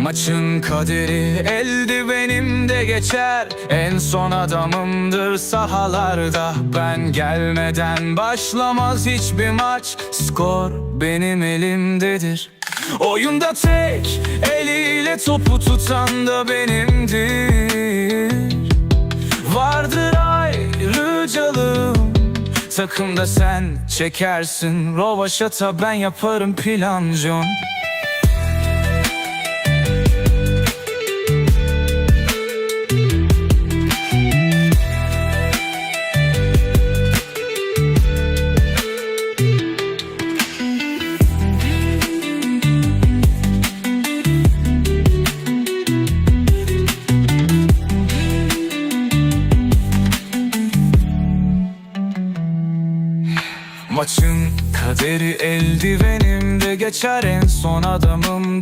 Maçın kaderi eldivenimde geçer. En son adamımdır sahalarda. Ben gelmeden başlamaz hiçbir maç. Skor benim elimdedir. Oyunda tek eliyle topu tutan da benimdir. Vardır ayrıcalığım. Takımda sen çekersin. Rovaşata ben yaparım plancon Maçın kaderi eldivenimde geçer en son adamımdır